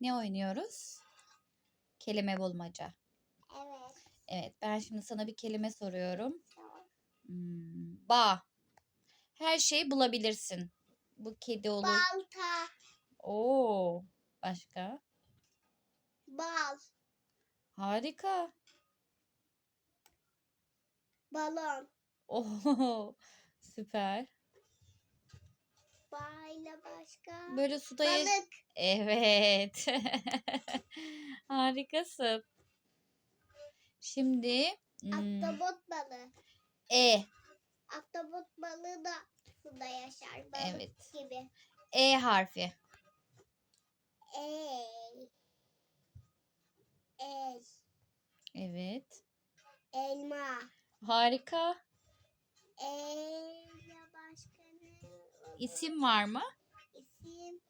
Ne oynuyoruz? Kelime bulmaca. Evet. Evet, ben şimdi sana bir kelime soruyorum. Hmm, bağ. Her şeyi bulabilirsin. Bu kedi olur. Balta. Oo, başka? Bal. Harika. Balon. Oo, süper. Bağla başka. Böyle suda Balık. Evet. Harikasın. Şimdi hmm, Ahtapot balığı. E. Ahtapot balığı da suda yaşar. Balık Evet. gibi. E harfi. Ey. El. Evet. Elma. Harika. Olur? İsim var mı? İsim.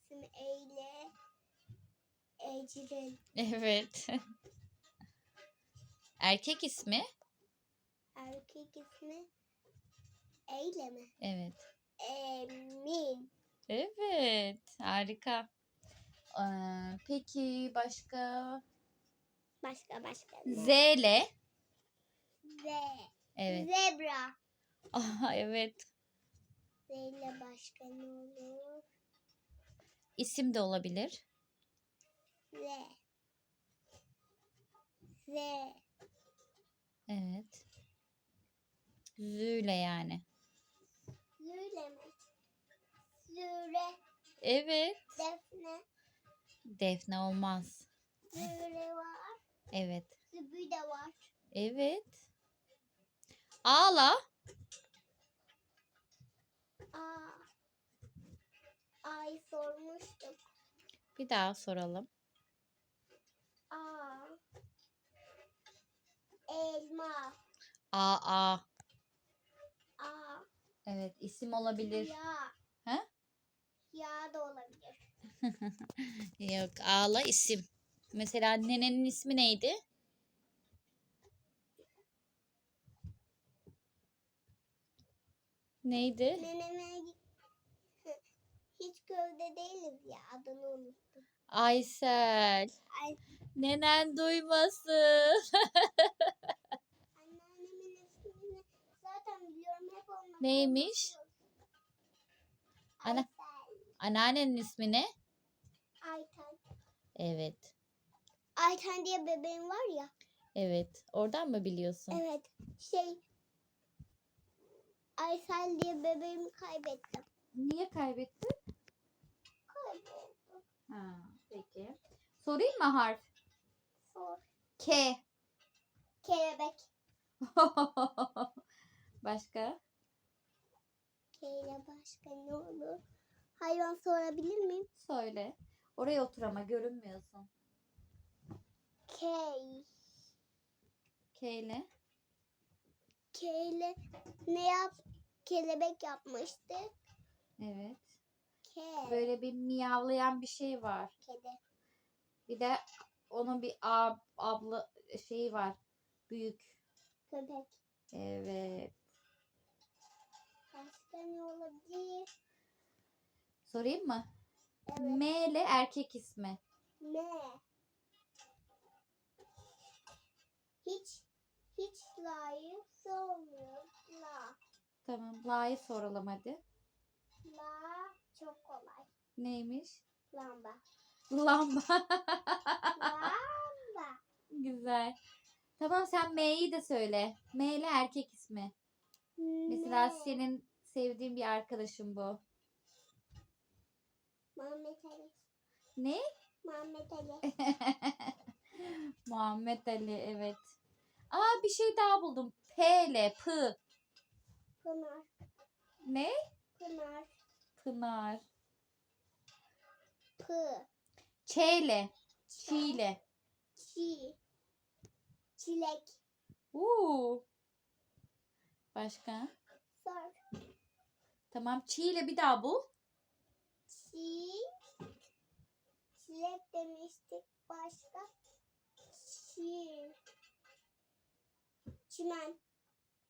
İsim Eyle. Ecrin. Evet. Erkek ismi? Erkek ismi Eyle mi? Evet. Emin. Evet. Harika. Ee, peki başka? Başka başka? Z ile. Ze. Evet. Zebra. Aha, evet. Zeyle başka ne olur? İsim de olabilir. Ze. Ze. Evet. Züyle yani. Züle mi? Züre. Evet. Defne. Defne olmaz. Züre var. Evet. Zübü de var. Evet. Ağla. Aa. Ay sormuştum. Bir daha soralım. Aa. Elma. A A. Aa. Evet isim olabilir. Ya. He? Ya da olabilir. Yok ağla isim. Mesela nenenin ismi neydi? Neydi? Neneme değiliz ya adını unuttum. Aysel. Ay, Nenen duymasın. anneannemin ismini zaten biliyorum hep onunla Neymiş? Ana- Aysel. Anneannenin ismi ne? Ayten. Evet. Ayten diye bebeğim var ya. Evet. Oradan mı biliyorsun? Evet. Şey Aysel diye bebeğimi kaybettim. Niye kaybettin? Ha, peki. Sorayım mı harf? Sor. K. Kelebek. Başka? K ile başka ne olur? Hayvan sorabilir miyim? Söyle. Oraya otur ama görünmüyorsun. K. K ile. K ile ne yap? Kelebek yapmıştı. Evet. K. Böyle bir miyavlayan bir şey var. Kedi. Bir de onun bir ab, abla şeyi var. Büyük. Köpek. Evet. Başka ne olabilir? Sorayım mı? Evet. M ile erkek ismi. Ne? Hiç hiç layık olmuyor. La. Tamam. La'yı soralım hadi. La çok kolay. Neymiş? Lamba. Lamba. Lamba. Güzel. Tamam sen M'yi de söyle. M ile erkek ismi. Mesela Ne? senin sevdiğin bir arkadaşın bu. Muhammed Ali. Ne? Muhammed Ali. Muhammed Ali evet. Aa bir şey daha buldum. P ile P. Pınar. Ne? Pınar. Pınar. Pı. Ç ile. Ç ile. Çi. Çilek. Uuu. Başka? Sor. Tamam Ç ile bir daha bul. Çi. Çilek demiştik. Başka? Çi. Çimen.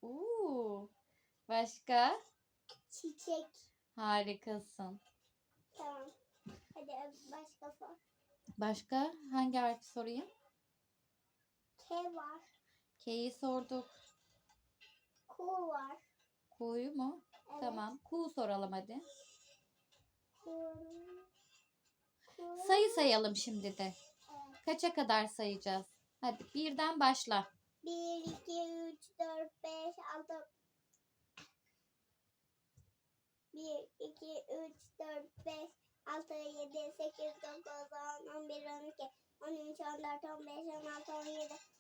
Uuu. Başka? Çiçek. Harikasın. Tamam. Hadi başka sor. Başka hangi harfi sorayım? K var. K'yi sorduk. Q var. Ku'yu mu? Evet. Tamam. Ku soralım hadi. Q. Q. Sayı sayalım şimdi de. Evet. Kaça kadar sayacağız? Hadi birden başla. 1, 2, 3, 4, 5, 6. 1, 2, 3, 4, 5, 6, 7, 8, 9, 10, 11, 12, 13,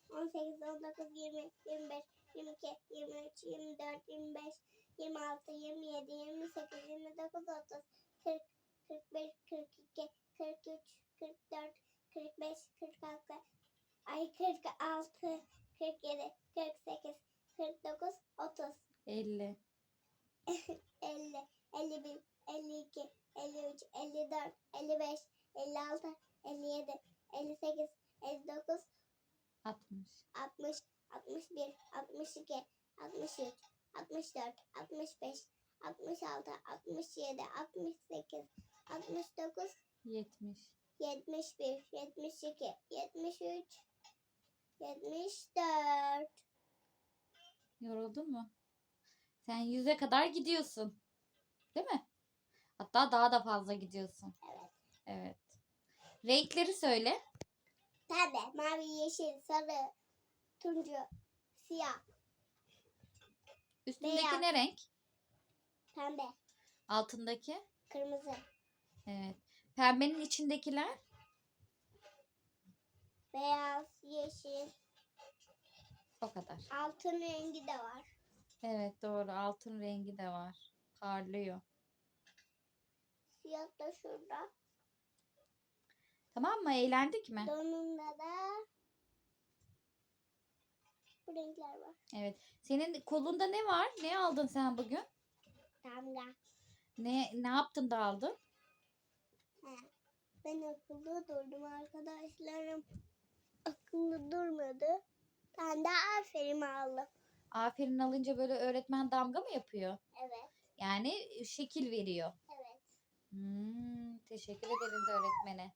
14, 15, 16, 17, 18, 19, 20, 21, 22, 23, 24, 25, 26, 27, 28, 29, 30, 40, 41, 42, 43, 44, 45, 46, ay 46, 47, 48, 49, 30, 50. 50, 51, 52, 53, 54, 55, 56, 57, 58, 59, 60. 60, 61, 62, 63, 64, 65, 66, 67, 68, 69, 70. 71, 72, 73, 74. Yoruldun mu? Sen yüze kadar gidiyorsun. Değil mi? Hatta daha da fazla gidiyorsun. Evet. Evet. Renkleri söyle. Pembe, mavi, yeşil, sarı, turuncu, siyah, Üstündeki Beyaz. ne renk? pembe, Altındaki? kırmızı, Evet. Pembenin içindekiler? beyaz, yeşil, O kadar. altın rengi de var. Evet doğru. Altın rengi de var. Parlıyor. Siyah da şurada. Tamam mı? Eğlendik mi? Donunda da bu renkler var. Evet. Senin kolunda ne var? Ne aldın sen bugün? Damga. Ne ne yaptın da aldın? He. Ben akıllı durdum arkadaşlarım. Akıllı durmadı. Ben de aferin aldım. Aferin alınca böyle öğretmen damga mı yapıyor? Evet. Yani şekil veriyor. Hmm, teşekkür ederiz öğretmene.